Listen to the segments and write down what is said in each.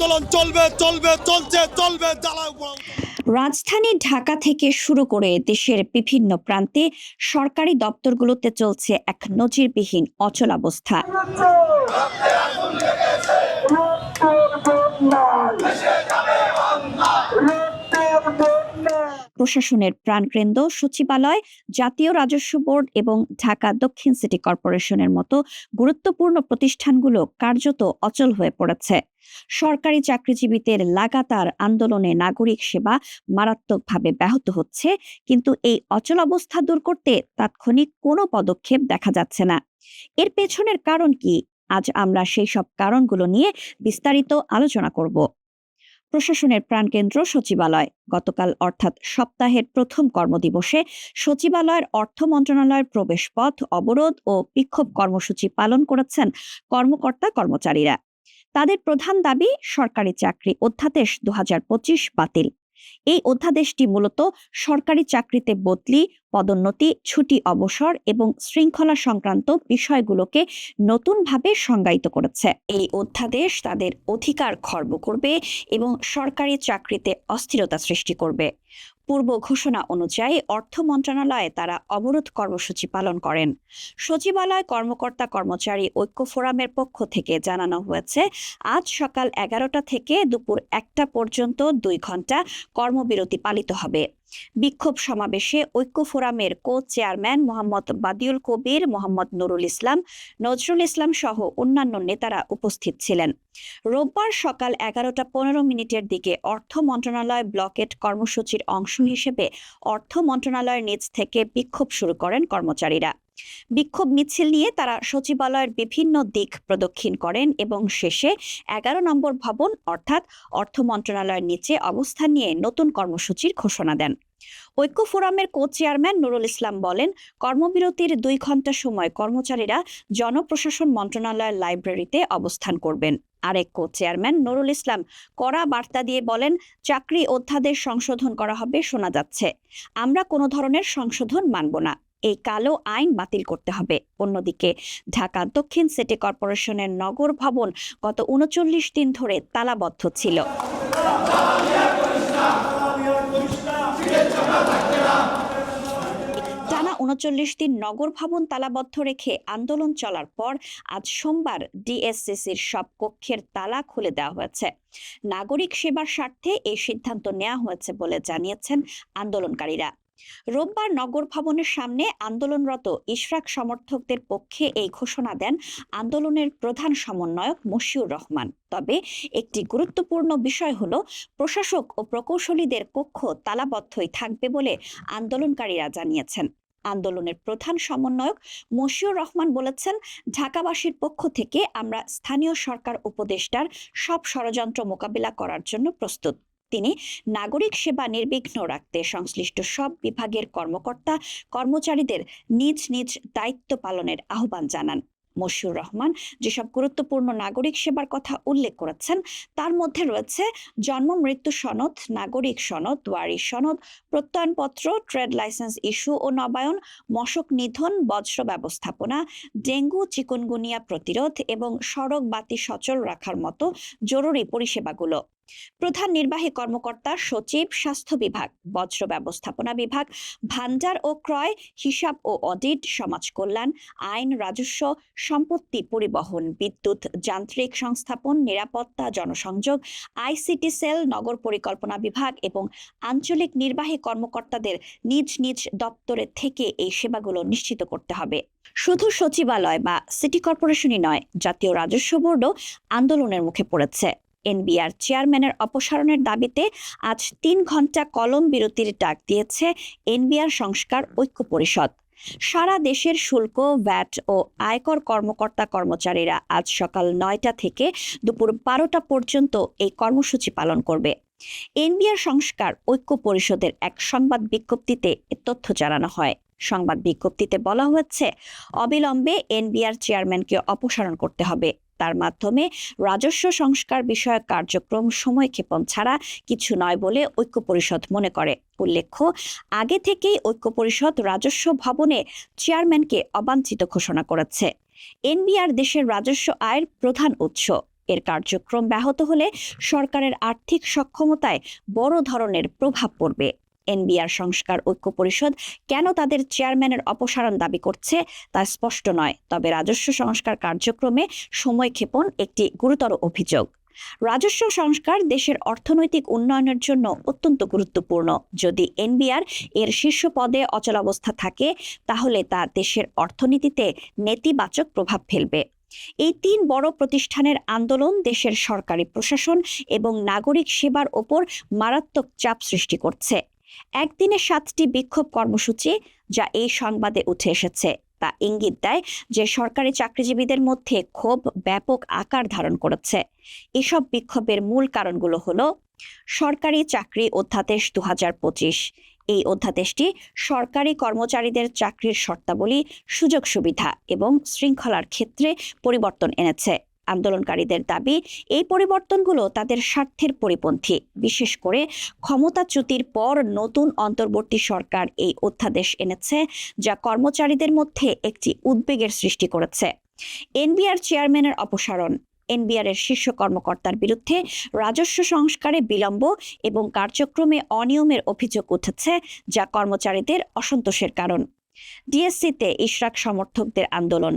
আন্দোলন চলবে চলবে চলছে চলবে জ্বালাও রাজধানী ঢাকা থেকে শুরু করে দেশের বিভিন্ন প্রান্তে সরকারি দপ্তরগুলোতে চলছে এক নজিরবিহীন অচলাবস্থা। প্রশাসনের প্রাণকেন্দ্র, সচিবালয়, জাতীয় রাজস্ব বোর্ড এবং ঢাকা দক্ষিণ সিটি কর্পোরেশনের মতো গুরুত্বপূর্ণ প্রতিষ্ঠানগুলো কার্যত অচল হয়ে পড়েছে। সরকারি চাকরিজীবীদের লাগাতার আন্দোলনে নাগরিক সেবা মারাত্মকভাবে ব্যাহত হচ্ছে, কিন্তু এই অচল অবস্থা দূর করতে তাৎক্ষণিক কোনো পদক্ষেপ দেখা যাচ্ছে না। এর পেছনের কারণ কি? আজ আমরা সেই সব কারণগুলো নিয়ে বিস্তারিত আলোচনা করব। প্রশাসনের প্রাণকেন্দ্র সচিবালয়। গতকাল অর্থাৎ সপ্তাহের প্রথম কর্মদিবসে সচিবালয়ের অর্থ মন্ত্রণালয়ের প্রবেশপথ, অবরোধ ও বিক্ষোভ কর্মসূচি পালন করেছেন কর্মকর্তা কর্মচারীরা। তাদের প্রধান দাবি, সরকারি চাকরি অধ্যাদেশ দু হাজার পঁচিশ বাতিল। এই অধ্যাদেশটি মূলত সরকারি চাকরিতে বদলি, পদোন্নতি, ছুটি অবসর এবং শৃঙ্খলা সংক্রান্ত বিষয়গুলোকে নতুনভাবে সংজ্ঞায়িত করেছে। এই অধ্যাদেশ তাদের অধিকার খর্ব করবে এবং সরকারি চাকরিতে অস্থিরতা সৃষ্টি করবে। পূর্ব ঘোষণা অনুযায়ী অর্থ মন্ত্রণালয়ে তারা অবরোধ কর্মসূচি পালন করেন। সচিবালয় কর্মকর্তা কর্মচারী ঐক্য ফোরামের পক্ষ থেকে জানানো হয়েছে, আজ সকাল এগারোটা থেকে দুপুর একটা পর্যন্ত দুই ঘণ্টা কর্মবিরতি পালিত হবে। বিক্ষোভ সমাবেশে ঐক্য ফোরামের কো চেয়ারম্যান মোহাম্মদ বাদিউল কবির, মোহাম্মদ নুরুল ইসলাম, নজরুল ইসলাম সহ অন্যান্য নেতারা উপস্থিত ছিলেন। রোববার সকাল এগারোটা পনেরো মিনিটের দিকে অর্থ মন্ত্রণালয় ব্লকেট কর্মসূচির অংশ হিসেবে অর্থ মন্ত্রণালয়ের নিচ থেকে বিক্ষোভ শুরু করেন কর্মচারীরা। বিক্ষোভ মিছিল নিয়ে তারা সচিবালয়ের বিভিন্ন দিক প্রদক্ষিণ করেন এবং শেষে এগারো নম্বর ভবন অর্থাৎ অর্থ মন্ত্রণালয়ের নিচে অবস্থান নিয়ে নতুন কর্মসূচির ঘোষণা দেন। ঐক্য ফোরামের কো চেয়ারম্যান নুরুল ইসলাম বলেন, কর্মবিরতির দুই ঘণ্টা সময় কর্মচারীরা জনপ্রশাসন মন্ত্রণালয়ের লাইব্রেরিতে অবস্থান করবেন। আরেক কো চেয়ারম্যান নুরুল ইসলাম কড়া বার্তা দিয়ে বলেন, চাকরি অধ্যাদেশ সংশোধন করা হবে শোনা যাচ্ছে। আমরা কোনো ধরনের সংশোধন মানব না। এই কালো আইন বাতিল করতে হবে। অন্যদিকে ঢাকা দক্ষিণ সিটি কর্পোরেশনের নগর ভবন গত উনচল্লিশ দিন ধরে তালাবদ্ধ ছিল। উনচল্লিশ দিন নগর ভবন তালাবদ্ধ রেখে আন্দোলন চলার পর আজ সোমবার ডিএসসিসির সব কক্ষের তালা খুলে দেওয়া হয়েছে। নাগরিক সেবার স্বার্থে এই সিদ্ধান্ত নেওয়া হয়েছে বলে জানিয়েছেন আন্দোলনকারীরা। রোববার নগর ভবনের সামনে আন্দোলনরত ইশরাক সমর্থকদের পক্ষে এই ঘোষণা দেন আন্দোলনের প্রধান সমন্বয়ক মশিউর রহমান। তবে একটি গুরুত্বপূর্ণ বিষয় হল, প্রশাসক ও প্রকৌশলীদের কক্ষ তালাবদ্ধই থাকবে বলে আন্দোলনকারীরা জানিয়েছেন। আন্দোলনের প্রধান সমন্বয়ক মশিউর রহমান বলেছেন, ঢাকাবাসীর পক্ষ থেকে আমরা স্থানীয় সরকার উপদেষ্টার সব ষড়যন্ত্র মোকাবিলা করার জন্য প্রস্তুত। তিনি নাগরিক সেবা নির্বিঘ্ন রাখতে সংশ্লিষ্ট সব বিভাগের কর্মকর্তা, কর্মচারীদের নিজ নিজ দায়িত্ব পালনের আহ্বান জানান। মশিউর রহমান যেসব গুরুত্বপূর্ণ নাগরিক সেবার কথা উল্লেখ করেছেন, তার মধ্যে রয়েছে জন্ম, মৃত্যু সনদ, নাগরিক সনদ, ওয়ারি সনদ, প্রত্যয়নপত্র, ট্রেড লাইসেন্স ইস্যু ও নবায়ন, মশক নিধন, বজ্র ব্যবস্থাপনা, ডেঙ্গু, চিকুনগুনিয়া প্রতিরোধ এবং সড়ক বাতি সচল রাখার মতো জরুরি পরিষেবাগুলো। প্রধান নির্বাহী কর্মকর্তা, সচিব, স্বাস্থ্য বিভাগ, বজ্র ব্যবস্থাপনা বিভাগ, ভান্ডার ও ক্রয়, হিসাব ও অডিট, সমাজ কল্যাণ, আইন, রাজস্ব, সম্পত্তি পরিবহন, বিদ্যুৎ, যান্ত্রিক সংস্থাপন, নিরাপত্তা, জনসংযোগ, আইসিটি সেল, নগর পরিকল্পনা বিভাগ এবং আঞ্চলিক নির্বাহী কর্মকর্তাদের নিজ নিজ দপ্তরে থেকে এই সেবাগুলো নিশ্চিত করতে হবে। শুধু সচিবালয় বা সিটি কর্পোরেশনই নয়, জাতীয় রাজস্ব বোর্ডও আন্দোলনের মুখে পড়েছে। এনবিআর চেয়ারম্যানের অপসারণের দাবিতে আজ তিন ঘণ্টা কলম বিরতির ডাক দিয়েছে এনবিআর সংস্কার ঐক্য পরিষদ। সারা দেশের শুল্ক ভ্যাট ও আয়কর কর্মকর্তা কর্মচারীরা আজ সকাল নয়টা থেকে দুপুর বারোটা পর্যন্ত এই কর্মসূচি পালন করবে। এনবিআর সংস্কার ঐক্য পরিষদের এক সংবাদ বিজ্ঞপ্তিতে তথ্য জানানো হয়। সংবাদ বিজ্ঞপ্তিতে বলা হয়েছে, অবিলম্বে এনবিআর চেয়ারম্যানকে অপসারণ করতে হবে। তার মাধ্যমে রাজস্ব সংস্কার বিষয়ক কার্যক্রম সময়ক্ষেপণ ছাড়া কিছু নয় বলে ঐক্য পরিষদ মনে করে। উল্লেখ্য, আগে থেকেই ঐক্য পরিষদ রাজস্ব ভবনে চেয়ারম্যানকে অবাঞ্ছিত ঘোষণা করেছে। এনবিআর দেশের রাজস্ব আয়ের প্রধান উৎস। এর কার্যক্রম ব্যাহত হলে সরকারের আর্থিক সক্ষমতায় বড় ধরনের প্রভাব পড়বে। এনবিআর সংস্কার ঐক্য পরিষদ কেন তাদের চেয়ারম্যানের অপসারণ দাবি করছে তা স্পষ্ট নয়, তবে রাজস্ব সংস্কার কার্যক্রমে সময়ক্ষেপণ একটি গুরুতর অভিযোগ। রাজস্ব সংস্কার দেশের অর্থনৈতিক উন্নয়নের জন্য অত্যন্ত গুরুত্বপূর্ণ। যদি এনবিআর এর শীর্ষ পদে অচলাবস্থা থাকে, তাহলে তা দেশের অর্থনীতিতে নেতিবাচক প্রভাব ফেলবে। এই তিন বড় প্রতিষ্ঠানের আন্দোলন দেশের সরকারি প্রশাসন এবং নাগরিক সেবার ওপর মারাত্মক চাপ সৃষ্টি করছে। একদিনে সাতটি বিক্ষোভ কর্মসূচি যা এই সংবাদে উঠে এসেছে। তা ইঙ্গিত দেয় যে সরকারি চাকরিজীবীদের মধ্যে ক্ষোভ ব্যাপক আকার ধারণ করেছে। এসব বিক্ষোভের মূল কারণগুলো হলো সরকারি চাকরি অধ্যাদেশ দু হাজার পঁচিশ। এই অধ্যাদেশটি সরকারি কর্মচারীদের চাকরির শর্তাবলী সুযোগ সুবিধা এবং শৃঙ্খলার ক্ষেত্রে পরিবর্তন এনেছে। আন্দোলনকারীদের দাবি, এই পরিবর্তনগুলো তাদের স্বার্থের পরিপন্থী। বিশেষ করে ক্ষমতাচ্যুতির পর নতুন অন্তর্বর্তী সরকার এই অধ্যাদেশ এনেছে, যা কর্মচারীদের মধ্যে একটি উদ্বেগের সৃষ্টি করেছে। এনবিআর চেয়ারম্যানের অপসারণ। এনবিআর এর শীর্ষ কর্মকর্তার বিরুদ্ধে রাজস্ব সংস্কারে বিলম্ব এবং কার্যক্রমে অনিয়মের অভিযোগ উঠেছে, যা কর্মচারীদের অসন্তোষের কারণ। ডিএসসিতে ইশরাক সমর্থকদের আন্দোলন।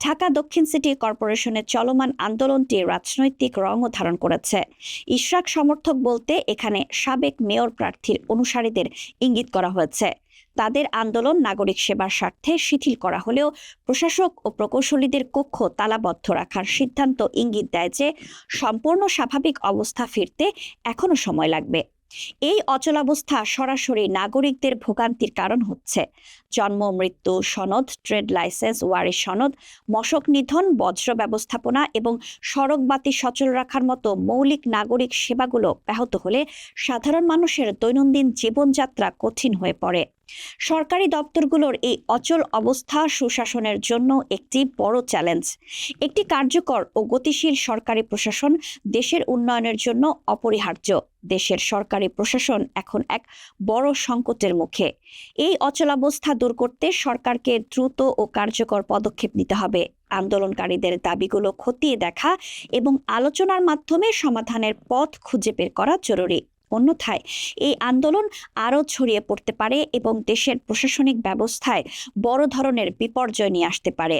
ঢাকা দক্ষিণ সিটি কর্পোরেশনের চলমান আন্দোলনটি রাজনৈতিক রঙও ধারণ করেছে। ইশরাক সমর্থক বলতে এখানে সাবেক মেয়র প্রার্থীর অনুসারীদের ইঙ্গিত করা হয়েছে। তাদের আন্দোলন নাগরিক সেবার স্বার্থে শিথিল করা হলেও প্রশাসক ও প্রকৌশলীদের কক্ষ তালাবদ্ধ রাখার সিদ্ধান্ত ইঙ্গিত দেয় যে সম্পূর্ণ স্বাভাবিক অবস্থা ফিরতে এখনও সময় লাগবে। এই অচলাবস্থা সরাসরি নাগরিকদের ভোগান্তির কারণ হচ্ছে। জন্ম, মৃত্যু, সনদ, ট্রেড লাইসেন্স ওয়ারি সনদ, মশক নিধন, বজ্র ব্যবস্থাপনা এবং সড়ক বাতি সচল রাখার মতো মৌলিক নাগরিক সেবাগুলো ব্যাহত হলে সাধারণ মানুষের দৈনন্দিন জীবনযাত্রা কঠিন হয়ে পড়ে। সরকারি দপ্তরগুলোর এই অচল অবস্থা সুশাসনের জন্য একটি বড় চ্যালেঞ্জ। একটি কার্যকর ও গতিশীল সরকারি প্রশাসন দেশের উন্নয়নের জন্য অপরিহার্য। দেশের সরকারি প্রশাসন এখন এক বড় সংকটের মুখে। এই অচলাবস্থা দূর করতে সরকারকে দ্রুত ও কার্যকর পদক্ষেপ নিতে হবে। আন্দোলনকারীদের দাবিগুলো খতিয়ে দেখা এবং আলোচনার মাধ্যমে সমাধানের পথ খুঁজে বের করা জরুরি। অন্যথায় এই আন্দোলন আরও ছড়িয়ে পড়তে পারে এবং দেশের প্রশাসনিক ব্যবস্থায় বড় ধরনের বিপর্যয় নিয়ে আসতে পারে।